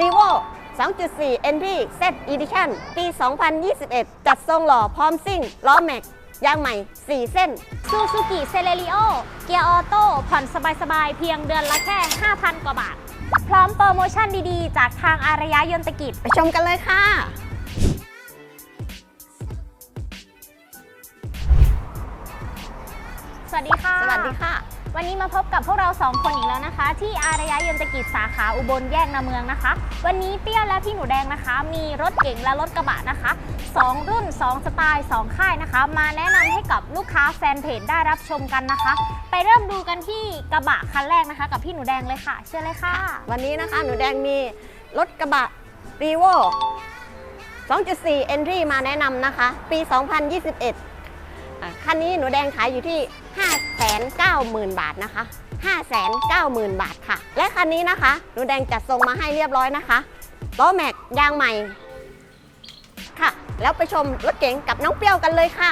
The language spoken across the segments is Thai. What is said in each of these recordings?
r e v o 2.4 Entry Z Edition ปี 2021 จัดทรงหล่อพร้อมซิ่งล้อแม็กยางใหม่ 4 เส้น ซูซูกิเซเลริโอ เกียร์ออโต้ ผ่อนสบายๆ เพียงเดือนละแค่ 5,000 กว่าบาท พร้อมโปรโมชั่นดีๆ จากทางอารยะยนตกิจ ไปชมกันเลยค่ะ สวัสดีค่ะ สวัสดีค่ะ วันนี้มาพบกับพวกเรา 2 คนอีกแล้วนะคะ ที่อารยะยนตกิจสาขาอุบลแยกนาเมืองนะคะ วันนี้เปี้ยวและพี่หนูแดงนะคะ มีรถเก๋งและรถกระบะนะคะ 2 รุ่น 2 สไตล์ 2 ค่ายนะคะ มาแนะนำให้กับลูกค้าแฟนเพจได้รับชมกันนะคะ ไปเริ่มดูกันที่กระบะคันแรกนะคะ กับพี่หนูแดงเลยค่ะ เชิญเลยค่ะ วันนี้นะคะหนูแดงมีรถกระบะ r e v o 2.4 Entry มาแนะนำนะคะ ปี 2021 คันนี้หนูแดงขายอยู่ที่ 590,000 บาทนะคะ 590,000 บาทค่ะ และคันนี้นะคะหนูแดงจัดทรงมาให้เรียบร้อยนะคะล้อแม็กยางใหม่ค่ะ แล้วไปชมรถเก๋งกับน้องเปรี้ยวกันเลยค่ะ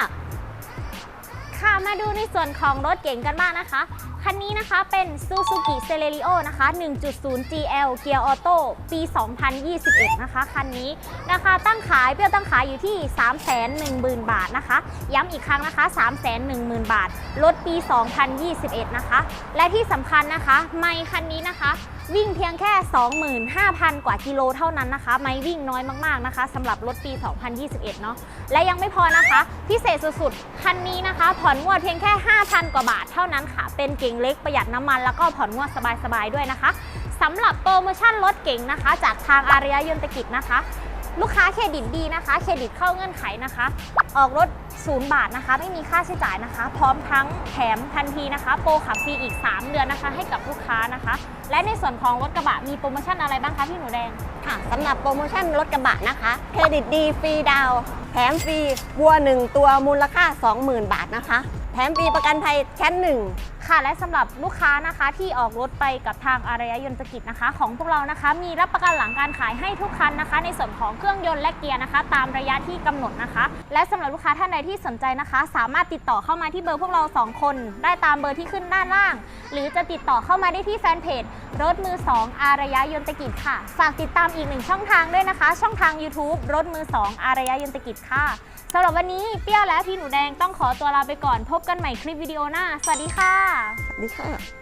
ค่ะ มาดูในส่วนของรถเก๋งกันบ้างนะคะ คันนี้นะคะเป็น Suzuki Celerio นะคะ 1.0 GL เกียร์ออโต้ปี 2021 นะคะ คันนี้ราคาตั้งขายเปรี้ยวตั้งขายอยู่ที่ 310,000 บาทนะคะ ย้ำอีกครั้งนะคะ 310,000 บาท รถปี 2021 นะคะ และที่สำคัญนะคะ ไม่คันนี้นะคะ วิ่งเพียงแค่ 25,000 กว่ากิโลเท่านั้นนะคะ ไม่วิ่งน้อยมากๆนะคะสำหรับรถปี 2021 เนาะและยังไม่พอนะคะ พิเศษสุดๆ คันนี้นะคะ ผ่อนงวดเพียงแค่ 5,000 กว่าบาทเท่านั้นค่ะ เป็นเก่งเล็กประหยัดน้ำมัน แล้วก็ผ่อนงวดสบายๆด้วยนะคะสำหรับโปรโมชั่นรถเก่งนะคะ จากทางอารยยนตกิจนะคะ ลูกค้าเครดิตดีนะคะ เครดิตเข้าเงื่อนไขนะคะ ออกรถศูนย์บาทนะคะ ไม่มีค่าใช้จ่ายนะคะ พร้อมทั้งแถมทันทีนะคะ โปรขับฟรีอีก 3 เดือนนะคะ ให้กับลูกค้านะคะ และในส่วนของรถกระบะมีโปรโมชั่นอะไรบ้างคะพี่หนูแดง ค่ะสำหรับโปรโมชั่นรถกระบะนะคะ เครดิตดีฟรีดาวน์แถมฟรีวัว 1 ตัวมูลค่า 20,000 บาทนะคะ แถมฟรีประกันภัยชั้นหนึ่ง ค่ะ และสำหรับลูกค้านะคะที่ออกรถไปกับทางอารยยนตกิจนะคะ ของพวกเรานะคะ มีรับประกันหลังการขายให้ทุกคันนะคะ ในส่วนของเครื่องยนต์และเกียร์นะคะ ตามระยะที่กำหนดนะคะ และสำหรับลูกค้าท่านใดที่สนใจนะคะ สามารถติดต่อเข้ามาที่เบอร์พวกเรา 2 คน ได้ตามเบอร์ที่ขึ้นด้านล่าง หรือจะติดต่อเข้ามาได้ที่แฟนเพจรถมือ 2 อารยยนตกิจค่ะ ฝากติดตามอีกหนึ่งช่องทางด้วยนะคะ ช่องทาง YouTube รถมือ 2 อารยยนตกิจค่ะสำหรับวันนี้เปรี้ยวและพี่หนูแดงต้องขอตัวลาไปก่อนพบกันใหม่คลิปวิดีโอหน้า สวัสดีค่ะสวัสดีค่ะ